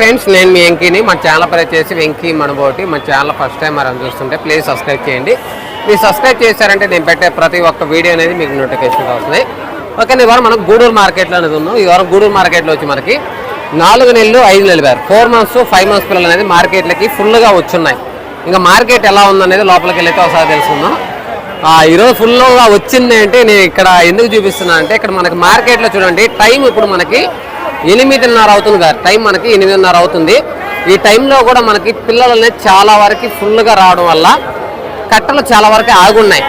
Friends నేను మీ వెంకీని మా channel పేరు వచ్చేసి వెంకీ మనబోటి. మా ఛానల్ ఫస్ట్ టైం మనం చూస్తుంటే ప్లీజ్ సబ్స్క్రైబ్ చేయండి. మీరు సబ్స్క్రైబ్ చేశారంటే నేను పెట్టే ప్రతి ఒక్క వీడియో అనేది మీకు నోటిఫికేషన్ వస్తుంది. ఓకే ఇవాళ మనం గూడూరు మార్కెట్లో అనేది ఉన్నాం. ఇవాళ గూడూరు మార్కెట్లో వచ్చి మనకి నాలుగు నెలలు ఐదు నెలలు వేరు ఫోర్ మంత్స్ ఫైవ్ మంత్స్ పిల్లలు అనేది మార్కెట్లకి ఫుల్గా వచ్చున్నాయి. ఇంకా మార్కెట్ ఎలా ఉందనేది లోపలికి వెళ్ళైతే ఒకసారి తెలుసుకుందాం. ఆ, ఈరోజు ఫుల్గా వచ్చింది అంటే నేను ఇక్కడ ఎందుకు చూపిస్తున్నా అంటే ఇక్కడ మనకి మార్కెట్లో చూడండి టైం ఇప్పుడు మనకి ఎనిమిదిన్నర అవుతుంది కదా టైం మనకి ఎనిమిదిన్నర అవుతుంది. ఈ టైంలో కూడా మనకి పిల్లలనే చాలా వరకు ఫుల్గా రావడం వల్ల కట్టలు చాలా వరకు ఆగున్నాయి.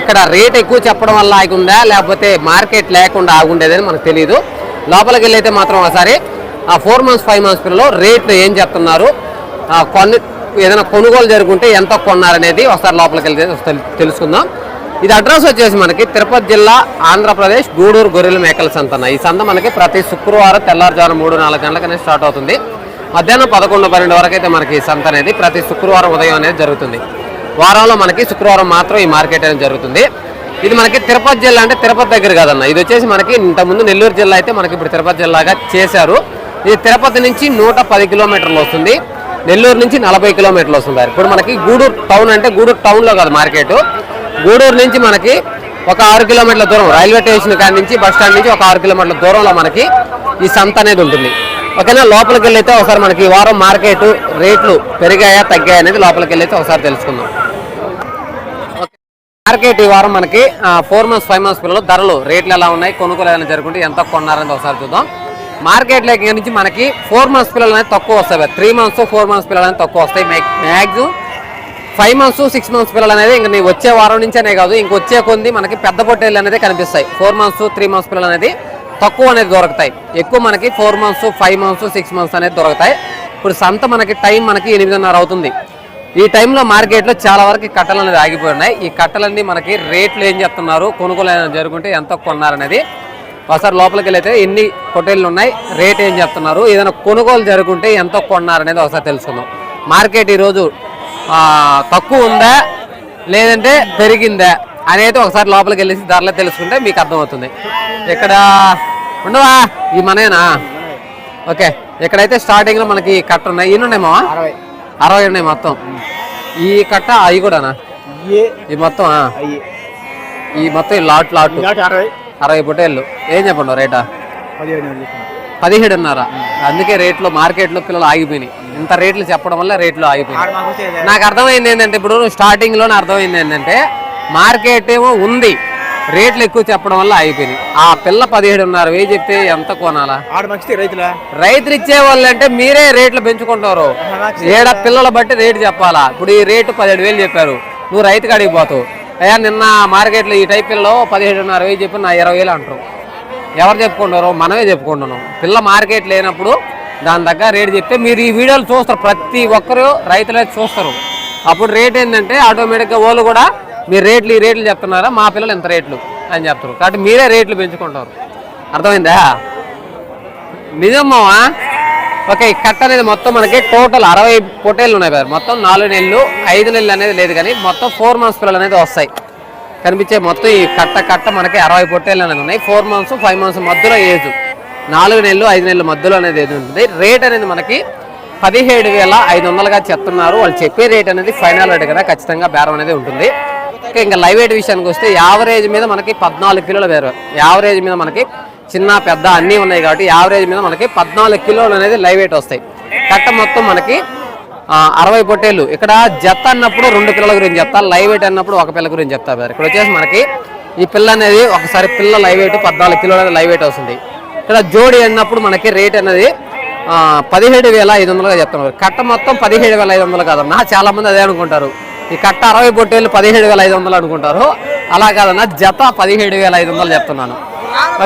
ఇక్కడ రేట్ ఎక్కువ చెప్పడం వల్ల ఆగుందా లేకపోతే మార్కెట్ లేకుండా ఆగుండేదని మనకు తెలియదు లోపలికి వెళ్ళైతే మాత్రం ఒకసారి ఆ ఫోర్ మంత్స్ ఫైవ్ మంత్స్ పిల్లలు రేట్లు ఏం చెప్తున్నారు కొన్ని ఏదైనా కొనుగోలు జరుగుంటే ఎంత కొన్నారనేది ఒకసారి లోపలికి వెళ్తే తెలుసుకుందాం. ఇది అడ్రస్ వచ్చేసి మనకి తిరుపతి జిల్లా ఆంధ్రప్రదేశ్ గూడూరు గొర్రెల మేకల సంతన ఈ సంత మనకి ప్రతి శుక్రవారం తెల్లారుజాము మూడు నాలుగు గంటలకనే స్టార్ట్ అవుతుంది. మధ్యాహ్నం పదకొండు పన్నెండు వరకు అయితే మనకి ఈ సంత అనేది ప్రతి శుక్రవారం ఉదయం అనేది జరుగుతుంది. వారంలో మనకి శుక్రవారం మాత్రం ఈ మార్కెట్ అనేది జరుగుతుంది. ఇది మనకి తిరుపతి జిల్లా అంటే తిరుపతి దగ్గర కాదన్న. ఇది వచ్చేసి మనకి ఇంతకుముందు నెల్లూరు జిల్లా అయితే మనకి ఇప్పుడు తిరుపతి జిల్లాగా చేశారు. ఇది తిరుపతి నుంచి నూట పది కిలోమీటర్లు వస్తుంది. నెల్లూరు నుంచి నలభై కిలోమీటర్లు వస్తుంది. ఇప్పుడు మనకి గూడూరు టౌన్ అంటే గూడూరు టౌన్లో కాదు మార్కెట్. గూడూరు నుంచి మనకి ఒక ఆరు కిలోమీటర్ల దూరం రైల్వే స్టేషన్ కాడి నుంచి బస్ స్టాండ్ నుంచి ఒక ఆరు కిలోమీటర్ల దూరంలో మనకి ఈ సంత అనేది ఉంటుంది. ఓకేనా? లోపలికి వెళ్ళైతే ఒకసారి మనకి ఈ వారం మార్కెట్ రేట్లు పెరిగాయా తగ్గాయా అనేది లోపలికి వెళ్ళైతే ఒకసారి తెలుసుకుందాం. మార్కెట్ ఈ వారం మనకి ఫోర్ మంత్స్ ఫైవ్ మంత్స్ పిల్లలు ధరలు రేట్లు ఎలా ఉన్నాయి కొనుగోలు ఏదైనా జరుగుతుంటే ఎంత కొన్నారని ఒకసారి చూద్దాం. మార్కెట్లో నుంచి మనకి ఫోర్ మంత్స్ పిల్లలు అనేది తక్కువ వస్తాయి త్రీ మంత్స్ ఫోర్ మంత్స్ పిల్లలు అనేది తక్కువ వస్తాయి maximum five months six months పిల్లలు అనేది ఇంక నీ వచ్చే వారం నుంచేనే కాదు ఇంక వచ్చే కొంది మనకి పెద్ద పొట్టేళ్ళు అనేది కనిపిస్తాయి. ఫోర్ మంత్స్ త్రీ మంత్స్ పిల్లలు అనేది తక్కువ అనేది దొరుకుతాయి. ఎక్కువ మనకి four months five months six months అనేది దొరుకుతాయి. ఇప్పుడు సంత మనకి టైం మనకి ఎనిమిదిన్నర అవుతుంది. ఈ టైంలో మార్కెట్లో చాలా వరకు కట్టలు అనేది ఆగిపోయి ఉన్నాయి ఈ కట్టలన్నీ మనకి రేట్లు ఏం చెప్తున్నారు కొనుగోలు ఏమైనా జరుగుంటే ఎంత కొన్నారనేది ఒకసారి లోపలికి వెళ్ళైతే ఎన్ని పొట్టేళ్ళు ఉన్నాయి రేట్ ఏం చెప్తున్నారు ఏదైనా కొనుగోలు జరుగుంటే ఎంత కొన్నారనేది ఒకసారి తెలుసుకుందాం. మార్కెట్ ఈరోజు తక్కువ ఉందా? లేదంటే పెరిగిందా? అనేది ఒకసారి లోపలికి వెళ్ళేసి ధరలో తెలుసుకుంటే మీకు అర్థమవుతుంది. ఇక్కడ ఉండవా? ఈ మనేనా ఓకే. ఇక్కడైతే స్టార్టింగ్లో మనకి కట్ట ఉన్నాయి ఎన్ని ఉన్నాయేమో అరవై. అరవై ఉన్నాయి మొత్తం. ఈ కట్ట అవి కూడానా? ఈ మొత్తం ఈ మొత్తం ఈ లాట్ లాట్. అరవై. పొట్టేళ్ళు. ఏం చెప్పండి రేటా. పదిహేడున్నర. అందుకే రేట్లు మార్కెట్లో పిల్లలు ఆగిపోయినాయి. ఇంత రేట్లు చెప్పడం వల్ల రేట్లు వచ్చేది నాకు అర్థమైంది ఏంటంటే ఇప్పుడు స్టార్టింగ్లోనే అర్థమైంది ఏంటంటే మార్కెట్ ఏమో ఉంది. రేట్లు ఎక్కువ చెప్పడం వల్ల ఆగిపోయినాయి. ఆ పిల్ల పదిహేడున్నర వెయ్యి చెప్తే ఎంత కొనాలా? రైతులా? రైతులు ఇచ్చే వాళ్ళు అంటే మీరే రేట్లు పెంచుకుంటారు. ఏడ పిల్లల బట్టి రేటు చెప్పాలా? ఇప్పుడు ఈ రేటు పదిహేడు వేలు చెప్పారు. నువ్వు రైతు కాడికి పోతావు. అయ్యా నిన్న మార్కెట్లో ఈ టైప్ పిల్లలో పదిహేడున్నర వెయ్యి చెప్పి నా ఇరవై వేలు అంటారు. ఎవరు చెప్పుకుంటారు మనమే చెప్పుకుంటున్నాం. పిల్ల మార్కెట్ లేనప్పుడు దాని దగ్గర రేటు చెప్తే మీరు ఈ వీడియోలు చూస్తారు. ప్రతి ఒక్కరు రైతులైతే చూస్తారు. అప్పుడు రేట్ ఏంటంటే ఆటోమేటిక్గా వాళ్ళు కూడా మీరు రేట్లు ఈ రేట్లు చెప్తున్నారా? మా పిల్లలు ఇంత రేట్లు అని చెప్తారు. కాబట్టి మీరే రేట్లు పెంచుకుంటారు. అర్థమైందా? నిజమ్మా ఓకే ఈ కట్ట అనేది మొత్తం మనకి టోటల్ అరవై పొటేళ్ళు ఉన్నాయి కదా. మొత్తం నాలుగు నెలలు ఐదు నెలలు అనేది లేదు కానీ మొత్తం ఫోర్ మంత్స్ పిల్లలు అనేది వస్తాయి. కనిపించే మొత్తం ఈ కట్ట కట్ట మనకి అరవై పొట్టేళ్ళు అనేది ఉన్నాయి. ఫోర్ మంత్స్ ఫైవ్ మంత్స్ మధ్యలో ఏజ్ నాలుగు నెలలు ఐదు నెలల మధ్యలో అనేది ఏది ఉంటుంది? రేట్ అనేది మనకి పదిహేడు వేల ఐదు వందలుగా చెప్తున్నారు. వాళ్ళు చెప్పే రేట్ అనేది ఫైనల్ రేట్ కదా ఖచ్చితంగా బేరం అనేది ఉంటుంది. ఓకే ఇంకా లైవ్ వెయిట్ విషయానికి వస్తే యావరేజ్ మీద మనకి పద్నాలుగు కిలోల వేరు యావరేజ్ మీద మనకి చిన్న పెద్ద అన్నీ ఉన్నాయి కాబట్టి యావరేజ్ మీద మనకి పద్నాలుగు కిలోలు అనేది లైవ్ వెయిట్ వస్తాయి. కట్ట మొత్తం మనకి అరవై పొట్టేళ్ళు. ఇక్కడ జత అన్నప్పుడు రెండు పిల్లల గురించి చెప్తా లైవ్ వెయిట్ అన్నప్పుడు ఒక పిల్ల గురించి చెప్తా. ఇక్కడ వచ్చేసి మనకి ఈ పిల్ల అనేది ఒకసారి పిల్ల లైవ్ వెయిట్ పద్నాలుగు కిలోల లైవ్ వెయిట్ వస్తుంది. ఇక్కడ జోడి అన్నప్పుడు మనకి రేట్ అనేది పదిహేడు వేల ఐదు వందలుగా చెప్తున్నారు. కట్ట మొత్తం పదిహేడు వేల ఐదు వందలు కాదన్నా చాలామంది అదే అనుకుంటారు. ఈ కట్ట అరవై పొట్టేళ్ళు పదిహేడు వేల ఐదు వందలు అనుకుంటారు. అలా కాదన్నా జత పదిహేడు వేల ఐదు వందలు చెప్తున్నాను.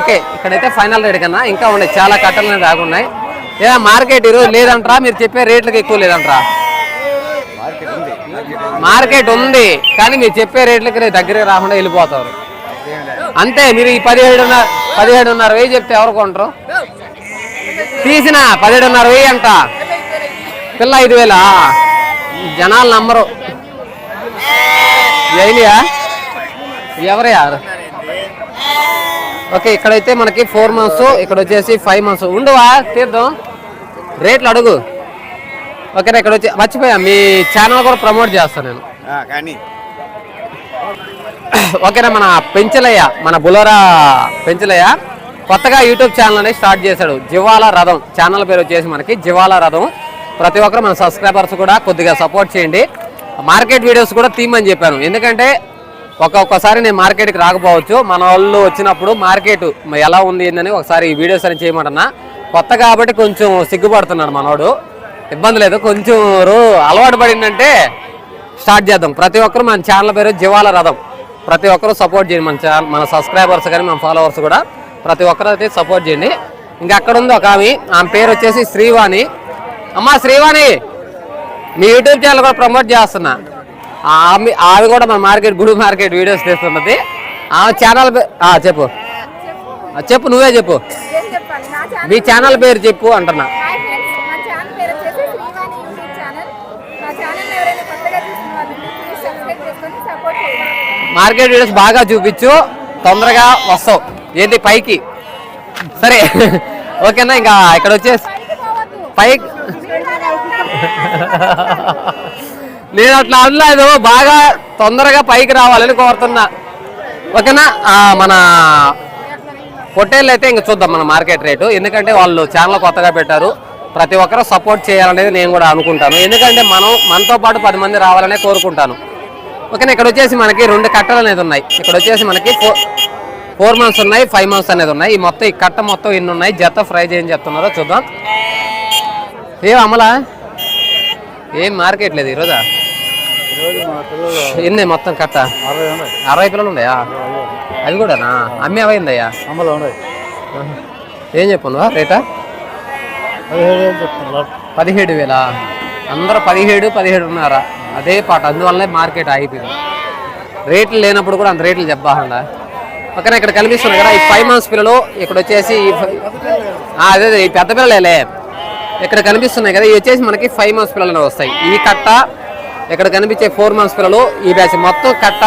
ఓకే ఇక్కడైతే ఫైనల్ రేట్ కన్నా ఇంకా ఉన్నాయి చాలా కట్టలు అనేది ఆగున్నాయి. ఏ మార్కెట్ ఈరోజు లేదంటారా? మీరు చెప్పే రేట్లకు ఎక్కువ లేదంటారా? మార్కెట్ ఉంది కానీ మీరు చెప్పే రేట్లకి రేపు రాకుండా వెళ్ళిపోతారు. అంతే మీరు ఈ పదిహేడున్నర పదిహేడున్నర వెయ్యి చెప్తే ఎవరు కొంటారు? తీసిన పదిహేడున్నర వెయ్యి అంట. పిల్ల ఐదు వేలా? జనాలు నమ్మరు. ఎవరు యారు? ఓకే ఇక్కడైతే మనకి ఫోర్ మంత్స్ ఇక్కడ వచ్చేసి ఫైవ్ మంత్స్. ఉండవా? తీర్థం? రేట్లు అడుగు. ఓకేనా ఇక్కడ వచ్చి మర్చిపోయా మీ ఛానల్ కూడా ప్రమోట్ చేస్తాను నేను. కానీ ఓకేనా మన పెంచలయ్య మన బులోరా పెంచలయ్య కొత్తగా యూట్యూబ్ ఛానల్ అనేది స్టార్ట్ చేశాడు. జివాల రథం. ఛానల్ పేరు వచ్చేసి మనకి జివాల రథం. ప్రతి ఒక్కరు మన సబ్స్క్రైబర్స్ కూడా కొద్దిగా సపోర్ట్ చేయండి. మార్కెట్ వీడియోస్ కూడా తీయమని చెప్పాను. ఎందుకంటే ఒక్కొక్కసారి నేను మార్కెట్కి రాకపోవచ్చు. మన వాళ్ళు వచ్చినప్పుడు మార్కెట్ ఎలా ఉంది ఏందని ఒకసారి ఈ వీడియోస్ అని చేయమంటున్నా. కొత్త కాబట్టి కొంచెం సిగ్గుపడుతున్నాడు మనోడు. ఇబ్బంది లేదు. కొంచెం అలవాటు పడిందంటే స్టార్ట్ చేద్దాం. ప్రతి ఒక్కరు మన ఛానల్ పేరు జివాల రథం. ప్రతి ఒక్కరు సపోర్ట్ చేయండి. మన ఛానల్ మన సబ్స్క్రైబర్స్ కానీ మన ఫాలోవర్స్ కూడా ప్రతి ఒక్కరు అయితే సపోర్ట్ చేయండి. ఇంకా అక్కడ ఉంది ఒక ఆమె. ఆమె పేరు వచ్చేసి శ్రీవాణి. అమ్మా శ్రీవాణి! మీ యూట్యూబ్ ఛానల్ కూడా ప్రమోట్ చేస్తున్నా. ఆమె ఆమె కూడా మన మార్కెట్ గుడి మార్కెట్ వీడియోస్ తీస్తున్నది. ఆమె ఛానల్ చెప్పు. చెప్పు. నువ్వే చెప్పు. మీ ఛానల్ పేరు చెప్పు అంటున్నా హాయ్ ఫ్రెండ్స్ మా ఛానల్ పేరు వచ్చేసి శ్రీవాణి యూట్యూబ్ ఛానల్ మా ఛానల్ ఎవరైనా కొత్తగా చూసిన వాళ్ళు ఉంటే ప్లీజ్ సబ్స్క్రైబ్ చేసుకొని సపోర్ట్ చేయండి మార్కెట్ వీడియోస్ బాగా చూపించు. తొందరగా వస్తావు. ఏంటి పైకి? సరే. ఓకేనా? ఇంకా ఇక్కడ వచ్చేసి పైకి. నేను అట్లా అనలేదు. బాగా తొందరగా పైకి రావాలని కోరుతున్నా. ఓకేనా? మన పొట్టేళ్ళు అయితే ఇంకా చూద్దాం మన మార్కెట్ రేటు. ఎందుకంటే వాళ్ళు ఛానల్ కొత్తగా పెట్టారు. ప్రతి ఒక్కరు సపోర్ట్ చేయాలనేది నేను కూడా అనుకుంటాను. ఎందుకంటే మనం మనతో పాటు పది మంది రావాలనే కోరుకుంటాను. ఓకేనా ఇక్కడ వచ్చేసి మనకి రెండు కట్టలు అనేది ఉన్నాయి. ఇక్కడ వచ్చేసి మనకి ఫోర్ ఫోర్ మంత్స్ ఉన్నాయి ఫైవ్ మంత్స్ అనేది ఉన్నాయి. ఈ మొత్తం ఈ కట్ట మొత్తం ఎన్ని ఉన్నాయి? జత ఫ్రై చేయని చెప్తున్నారో చూద్దాం. ఏం అమలా? ఏం మార్కెట్ లేదు ఈరోజా? ఎన్ని మొత్తం కట్ట? అరవై పిల్లలు ఉన్నాయా? అవి కూడానా? అమ్మే అవైందయ్యా ఏం చెప్పను రేటా? పదిహేడు వేలు చెప్తున్నారు పదిహేడు వేల? అందరూ పదిహేడు పదిహేడు ఉన్నారా అదే పాట అందువల్లనే మార్కెట్ ఆగిపోయింది. రేట్లు లేనప్పుడు కూడా అంత రేట్లు చెప్పాలండా. పక్కన ఇక్కడ కనిపిస్తున్నాయి కదా ఈ ఫైవ్ మంత్స్ పిల్లలు ఇక్కడ వచ్చేసి ఈ అదే అదే ఈ పెద్ద పిల్లలేలే. ఇక్కడ కనిపిస్తున్నాయి కదా ఇవి వచ్చేసి మనకి ఫైవ్ మంత్స్ పిల్లలు అనేవి వస్తాయి. ఈ కట్ట ఇక్కడ కనిపించే ఫోర్ మంత్స్ పిల్లలు ఈ బ్యాచ్ మొత్తం కట్ట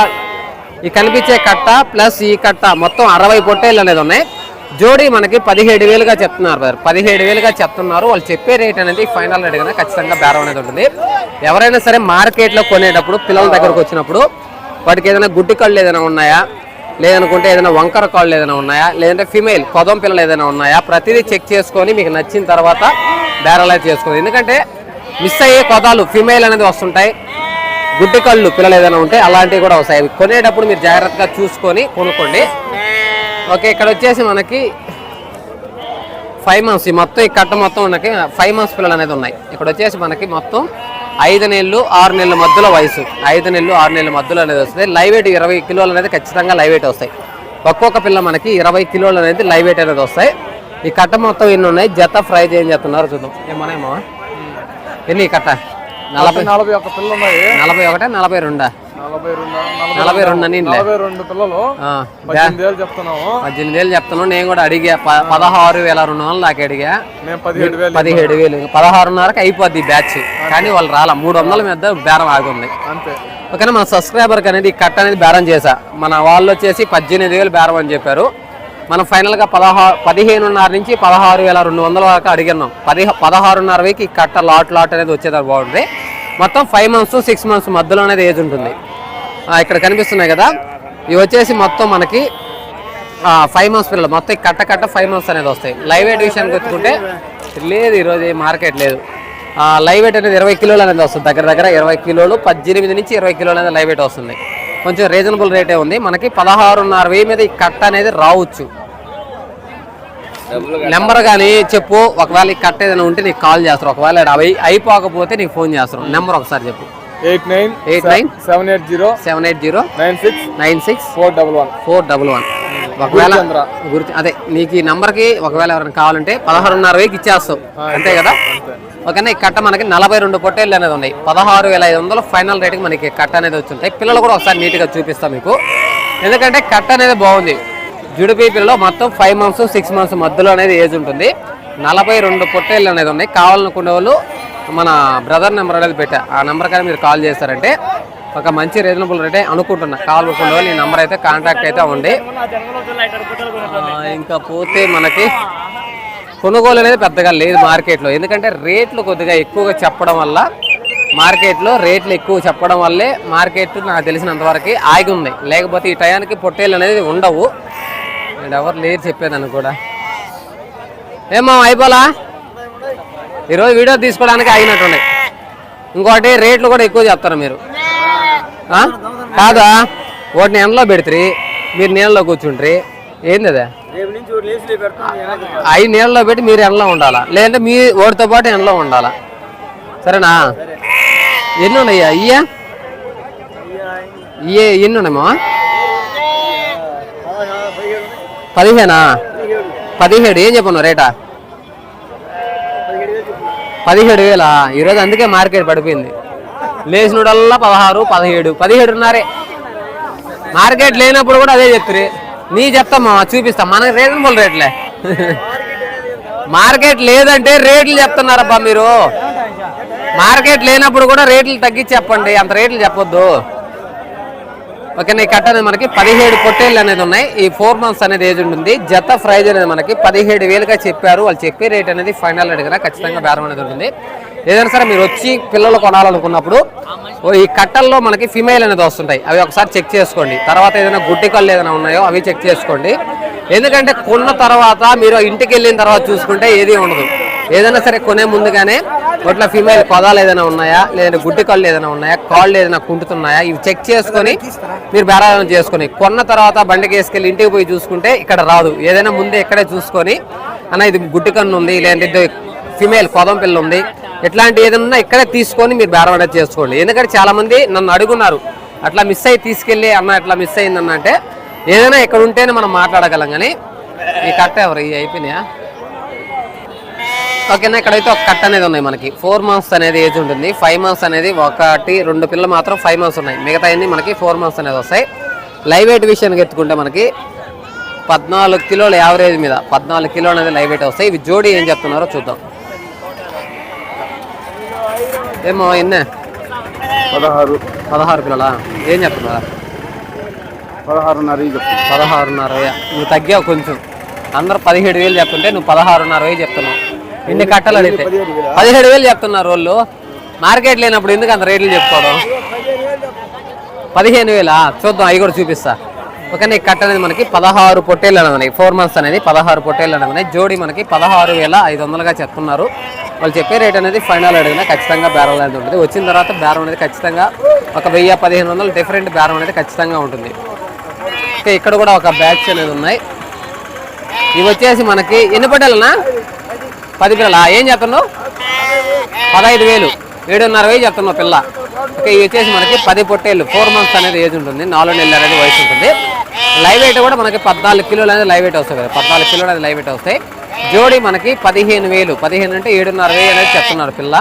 ఈ కనిపించే కట్ట ప్లస్ ఈ కట్ట మొత్తం అరవై పొట్టేళ్ళు అనేది ఉన్నాయి. జోడీ మనకి పదిహేడు వేలుగా చెప్తున్నారు బ్రదర్ పదిహేడు వేలుగా చెప్తున్నారు. వాళ్ళు చెప్పే రేట్ అనేది ఫైనల్ రేట్ కన్నా ఖచ్చితంగా బేరం అనేది ఉంటుంది. ఎవరైనా సరే మార్కెట్లో కొనేటప్పుడు పిల్లల దగ్గరకు వచ్చినప్పుడు వాటికి ఏదైనా గుడ్డి కళ్ళు ఏదైనా ఉన్నాయా? లేదనుకుంటే ఏదైనా వంకర కాళ్ళు ఏదైనా ఉన్నాయా? లేదంటే ఫిమేల్ కొదం పిల్లలు ఏదైనా ఉన్నాయా? ప్రతిదీ చెక్ చేసుకొని మీకు నచ్చిన తర్వాత బేరాలు చేసుకోండి ఎందుకంటే మిస్ అయ్యే కొదాలు ఫిమేల్ అనేది వస్తుంటాయి. గుడ్డి కళ్ళు పిల్లలు ఏదైనా ఉంటే అలాంటివి కూడా వస్తాయి. అవి కొనేటప్పుడు మీరు జాగ్రత్తగా చూసుకొని కొనుక్కోండి. ఓకే ఇక్కడ వచ్చేసి మనకి ఫైవ్ మంత్స్ ఈ మొత్తం ఈ కట్ట మొత్తం మనకి ఫైవ్ మంత్స్ పిల్లలు అనేది ఉన్నాయి. ఇక్కడ వచ్చేసి మనకి మొత్తం ఐదు నెలలు ఆరు నెలల మధ్యలో వయసు. ఐదు నెలలు ఆరు నెలల మధ్యలో అనేది వస్తుంది. లైవ్ వెయిట్ ఇరవై కిలోలు అనేది ఖచ్చితంగా లైవ్ వెయిట్ వస్తాయి. ఒక్కొక్క పిల్ల మనకి ఇరవై కిలోలు అనేది లైవ్ వెయిట్ అనేది వస్తాయి. ఈ కట్ట మొత్తం ఎన్ని ఉన్నాయి? జత ఫ్రై చేయని చెప్తున్నారు చూద్దాం. ఏమన్నా ఎన్ని కట్ట? నలభై నలభై ఒక్క పిల్లలు ఉన్నాయి. నలభై ఒకటా నలభై రెండా. నలభై రెండు నలభై రెండు అని నలభై రెండు పిల్లలు. పద్దెనిమిది వేలు చెప్తున్నాము పద్దెనిమిది వేలు చెప్తున్నాను నేను కూడా అడిగా. పదహారు వేల రెండు వందలు నాకు అడిగా. పదిహేడు వేలు పదిహేడు వేలు. పదహారున్నరకు అయిపోద్ది బ్యాచ్ కానీ వాళ్ళు రాలా. మూడు వందల మీద బేరం ఆగుంది. అంతే. ఓకేనా మన సబ్స్క్రైబర్కి అనేది ఈ కట్ అనేది బేరం చేశా. మన వాళ్ళు వచ్చేసి పద్దెనిమిది వేలు బేరం అని చెప్పారు. మనం ఫైనల్గా పదహారు పదిహేనున్నర నుంచి పదహారు వేల రెండు వందల వరకు అడిగినాం. పది పదహారున్నర వేకి ఈ కట్ట లాట్ లాట్ అనేది వచ్చేదానికి బాగుంటుంది మొత్తం ఫైవ్ మంత్స్ సిక్స్ మంత్స్ మధ్యలో అనేది ఏజ్ ఉంటుంది. ఇక్కడ కనిపిస్తున్నాయి కదా? ఇవి వచ్చేసి మొత్తం మనకి ఫైవ్ మంత్స్ పిల్లలు. మొత్తం కట్ట కట్ట ఫైవ్ మంత్స్ అనేది వస్తాయి. లైవ్ వెయిట్ విషయానికి వచ్చుకుంటే లేదు ఈరోజు మార్కెట్ లేదు. ఆ, లైవ్ వెయిట్ అనేది ఇరవై కిలోలు అనేది వస్తుంది. దగ్గర దగ్గర ఇరవై కిలోలు పద్దెనిమిది నుంచి ఇరవై కిలోలు అనేది లైవ్ వెయిట్ వస్తుంది. కొంచెం రీజనబుల్ రేటే ఉంది. మనకి పదహారున్నర వెయ్యి మీద ఈ కట్ట అనేది రావచ్చు. నెంబర్ కానీ చెప్పు. ఒకవేళ ఈ కట్ట ఏదైనా ఉంటే నీకు కాల్ చేస్తారు. ఒకవేళ అవి అయిపోకపోతే నీకు ఫోన్ చేస్తారు. నెంబర్ ఒకసారి చెప్పు. Eight nine eight nine seven eight zero seven eight zero nine six nine six four double one. Four double one ఒకవేళ. గుర్తు అదే నీకు ఈ నంబర్కి ఒకవేళ ఎవరైనా కావాలంటే పదహారున్నర వేకి ఇచ్చేస్తావు అంతే కదా? ఓకేనా? ఈ కట్ట మనకి నలభై రెండు పొట్టేళ్ళు అనేది ఉన్నాయి. పదహారు వేల ఐదు వందలు ఫైనల్ రేట్కి మనకి కట్ట అనేది వచ్చింటాయి పిల్లలు కూడా ఒకసారి నీట్గా చూపిస్తాం మీకు. ఎందుకంటే కట్ట అనేది బాగుంది. జుడిపి పిల్లలు మొత్తం ఫైవ్ మంత్స్ సిక్స్ మంత్స్ మధ్యలో అనేది ఏజ్ ఉంటుంది. నలభై రెండు పొట్టేళ్ళు అనేది ఉన్నాయి. కావాలనుకునే వాళ్ళు మన బ్రదర్ నెంబర్ అనేది పెట్టా. ఆ నెంబర్ కానీ మీరు కాల్ చేస్తారంటే ఒక మంచి రీజనబుల్ రేటే అనుకుంటున్నా. కాల్ వాళ్ళు ఈ నెంబర్ అయితే కాంటాక్ట్ అయితే ఉంది. ఇంకా పోతే మనకి కొనుగోలు అనేది పెద్దగా లేదు మార్కెట్లో. ఎందుకంటే రేట్లు కొద్దిగా ఎక్కువగా చెప్పడం వల్ల మార్కెట్లో రేట్లు ఎక్కువ చెప్పడం వల్లే మార్కెట్ నాకు తెలిసినంతవరకు ఆగి ఉంది. లేకపోతే ఈ టయానికి పొట్టేళ్ళు అనేది ఉండవు. అండ్ ఎవరు లేరు చెప్పేదాన్ని కూడా. ఏమో అయిపోలా? ఈరోజు వీడియో తీసుకోవడానికి ఆగినట్టున్నాయి ఇంకోటి రేట్లు కూడా ఎక్కువ చెప్తారు మీరు. ఆ? కాదా? వాటిని ఎండలో పెడతారు మీరు నీళ్ళలో కూర్చుంటారు ఏంది అదే? అవి నీళ్ళలో పెట్టి మీరు ఎండలో ఉండాలా? లేదంటే మీ వాడితో పాటు ఎండలో ఉండాలా? సరేనా? ఎన్ని ఉన్నాయ్యా ఇయ్యా ఇయ్యే ఎన్ని ఉన్నాయమ్మా పదిహేనా? పదిహేడు. ఏం చెప్పను రేటా? పదిహేడు వేలా ఈరోజు అందుకే మార్కెట్ పడిపోయింది. లేచినోడల్లా పదహారు పదిహేడు పదిహేడున్నరే. మార్కెట్ లేనప్పుడు కూడా అదే చెప్తారు నీ చెప్తామా చూపిస్తా. మనకి రీజనబుల్ రేట్లే. మార్కెట్ లేదంటే రేట్లు చెప్తున్నారబ్బా మీరు. మార్కెట్ లేనప్పుడు కూడా రేట్లు తగ్గించి చెప్పండి. అంత రేట్లు చెప్పొద్దు. ఓకేనా ఈ కట్ట అనేది మనకి పదిహేడు పొట్టేళ్ళు అనేది ఉన్నాయి. ఈ ఫోర్ మంత్స్ అనేది ఏజ్ ఉంటుంది. జత ప్రైజ్ అనేది మనకి పదిహేడు వేలుగా చెప్పారు. వాళ్ళు చెప్పే రేట్ అనేది ఫైనల్ అడిగినా ఖచ్చితంగా బేరం అనేది ఉంటుంది. ఏదైనా సరే మీరు వచ్చి పిల్లలు కొనాలనుకున్నప్పుడు ఓ ఈ కట్టల్లో మనకి ఫిమేల్ అనేది వస్తుంటాయి. అవి ఒకసారి చెక్ చేసుకోండి. తర్వాత ఏదైనా గుడ్డి కళ్ళు ఏదైనా ఉన్నాయో అవి చెక్ చేసుకోండి. ఎందుకంటే కొన్న తర్వాత మీరు ఇంటికి వెళ్ళిన తర్వాత చూసుకుంటే ఏది ఉండదు. ఏదైనా సరే కొనే ముందుగానే ఒట్ల ఫీమేల్ పదాలు ఏదైనా ఉన్నాయా? లేదంటే గుడ్డి కళ్ళు ఏదైనా ఉన్నాయా? కాళ్ళు ఏదైనా కుంటుతున్నాయా? ఇవి చెక్ చేసుకొని మీరు బేరాలను చేసుకొని కొన్న తర్వాత బండికి వేసుకెళ్ళి ఇంటికి పోయి చూసుకుంటే ఇక్కడ రాదు. ఏదైనా ముందే ఇక్కడే చూసుకొని అన్న ఇది గుడ్డి కన్ను ఉంది లేదంటే ఫీమేల్ ఫిమేల్ పిల్ల ఉంది. ఇట్లాంటి ఏదైనా ఇక్కడే తీసుకొని మీరు బేరం అనేది చేసుకోండి. ఎందుకంటే చాలామంది నన్ను అడుగున్నారు అట్లా మిస్ అయ్యి తీసుకెళ్ళి అన్న అట్లా మిస్ అయిందన్న అంటే ఏదైనా ఇక్కడ ఉంటేనే మనం మాట్లాడగలం కానీ ఈ కట్ట ఎవరు? ఇవి అయిపోయినాయా? ఓకేనా ఇక్కడైతే ఒక కట్ అనేది ఉన్నాయి మనకి. ఫోర్ మంత్స్ అనేది ఏజ్ ఉంటుంది. ఫైవ్ మంత్స్ అనేది ఒకటి రెండు పిల్లలు మాత్రం ఫైవ్ మంత్స్ ఉన్నాయి. మిగతా అన్ని మనకి ఫోర్ మంత్స్ అనేది వస్తాయి. లైవ్ వెయిట్ విషయానికి ఎత్తుకుంటే మనకి పద్నాలుగు కిలోల యావరేజ్ మీద పద్నాలుగు కిలో అనేది లైవ్ వెయిట్ వస్తాయి. ఇవి జోడీ ఏం చెప్తున్నారో చూద్దాం. ఏమో ఎన్నే? పదహారు. పదహారు పిల్లలా ఏం చెప్తున్నారా? పదహారున్నర పదహారున్నర. నువ్వు తగ్గావు కొంచెం. అందరు పదిహేడు వేలు చెప్తుంటే నువ్వు పదహారున్నర వేలు చెప్తున్నావు. ఇన్ని కట్టలు అడిగితే. పదిహేడు వేలు? చెప్తున్నారు వాళ్ళు. మార్కెట్ లేనప్పుడు ఎందుకు అంత రేట్లు చెప్పుకోవడం? పదిహేను వేలా? చూద్దాం అవి కూడా చూపిస్తా. ఓకే కట్ట అనేది మనకి పదహారు పొట్టేళ్ళు అనేది ఫోర్ మంత్స్ అనేది పదహారు పొట్టేళ్ళు అనేది జోడి మనకి పదహారు వేల ఐదు వందలుగా చెప్తున్నారు. వాళ్ళు చెప్పే రేట్ అనేది ఫైనల్ అడిగినా ఖచ్చితంగా బేరం అనేది ఉంటుంది. వచ్చిన తర్వాత బేరం అనేది ఖచ్చితంగా ఒక వెయ్యి పదిహేను వందలు డిఫరెంట్ బేరం అనేది ఖచ్చితంగా ఉంటుంది. ఓకే ఇక్కడ కూడా ఒక బ్యాచ్ అనేది ఉన్నాయి. ఇవి వచ్చేసి మనకి ఎన్ని పొట్టేలనా పది పిల్లలా ఏం చెప్తున్నావు పదహైదు వేలు. ఏడున్నర వేలు చెప్తున్నావు పిల్ల. ఓకే ఇవి వచ్చేసి మనకి పది పొట్టేళ్ళు. ఫోర్ మంత్స్ అనేది ఏజ్ ఉంటుంది. నాలుగు నెలలు అనేది వయసు ఉంటుంది. లైవ్ వెయిట్ కూడా మనకి పద్నాలుగు కిలోలు అనేది లైవ్ వెయిట్ వస్తాయి కదా. పద్నాలుగు కిలోలు అనేది లైవ్ వెయిట్ వస్తాయి. జోడి మనకి పదిహేను వేలు. పదిహేను అంటే ఏడున్నర వేలు అనేది చెప్తున్నారు పిల్ల.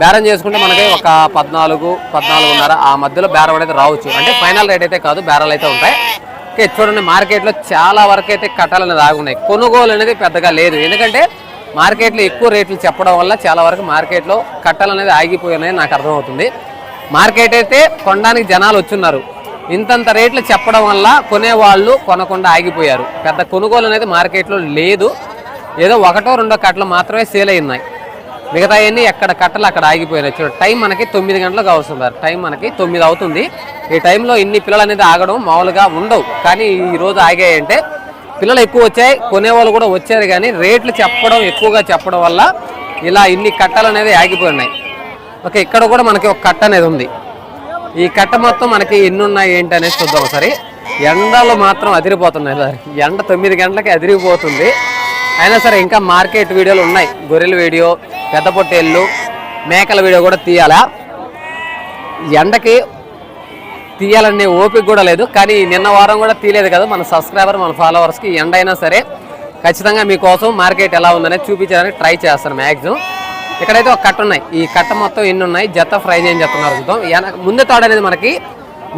బేరం చేసుకుంటే మనకి ఒక పద్నాలుగు పద్నాలుగున్నర ఆ మధ్యలో బేరం అనేది రావచ్చు. అంటే ఫైనల్ రేట్ అయితే కాదు బేరాలు అయితే ఉంటాయి. ఓకే చూడండి మార్కెట్లో చాలా వరకు అయితే కట్టాలు అనేది ఆగున్నాయి. కొనుగోలు అనేది పెద్దగా లేదు. ఎందుకంటే మార్కెట్లో ఎక్కువ రేట్లు చెప్పడం వల్ల చాలా వరకు మార్కెట్లో కట్టలు అనేది ఆగిపోయినాయి నాకు అర్థమవుతుంది. మార్కెట్ అయితే కొనడానికి జనాలు వచ్చున్నారు. ఇంతంత రేట్లు చెప్పడం వల్ల కొనేవాళ్ళు కొనకుండా ఆగిపోయారు. పెద్ద కొనుగోలు అనేది మార్కెట్లో లేదు. ఏదో ఒకటో రెండో కట్టలు మాత్రమే సేల్ అయినాయి. మిగతా అన్నీ ఎక్కడ కట్టలు అక్కడ ఆగిపోయినాయి. చూడండి టైం మనకి తొమ్మిది గంటలకు అవసరం టైం మనకి తొమ్మిది అవుతుంది. ఈ టైంలో ఇన్ని పిల్లలు అనేది ఆగడం మామూలుగా ఉండవు. కానీ ఈరోజు ఆగాయంటే పిల్లలు ఎక్కువ వచ్చాయి కొనేవాళ్ళు కూడా వచ్చారు కానీ రేట్లు చెప్పడం ఎక్కువగా చెప్పడం వల్ల ఇలా ఇన్ని కట్టలు అనేది ఆగిపోయినాయి. ఓకే ఇక్కడ కూడా మనకి ఒక కట్ట అనేది ఉంది. ఈ కట్ట మొత్తం మనకి ఎన్ని ఉన్నాయి ఏంటి అనేది చూద్దాం ఒకసారి. ఎండలు మాత్రం అదిరిపోతున్నాయి సార్. ఎండ తొమ్మిది గంటలకి అదిరిపోతుంది. అయినా సరే ఇంకా మార్కెట్ వీడియోలు ఉన్నాయి. గొర్రెల వీడియో పెద్ద పొట్టేళ్ళు మేకల వీడియో కూడా తీయాలా? ఎండకి తీయాలనే ఓపిక కూడా లేదు. కానీ నిన్న వారం కూడా తీయలేదు కదా మన సబ్స్క్రైబర్ మన ఫాలోవర్స్కి ఎండ అయినా సరే ఖచ్చితంగా మీకోసం మార్కెట్ ఎలా ఉందనేది చూపించడానికి ట్రై చేస్తాను మ్యాక్సిమం ఇక్కడైతే ఒక కట్ట ఉన్నాయి. ఈ కట్ట మొత్తం ఎన్ని ఉన్నాయి? జత ఫ్రై చేయని చెప్తున్నారు చూద్దాం. ముందు తాడు అనేది మనకి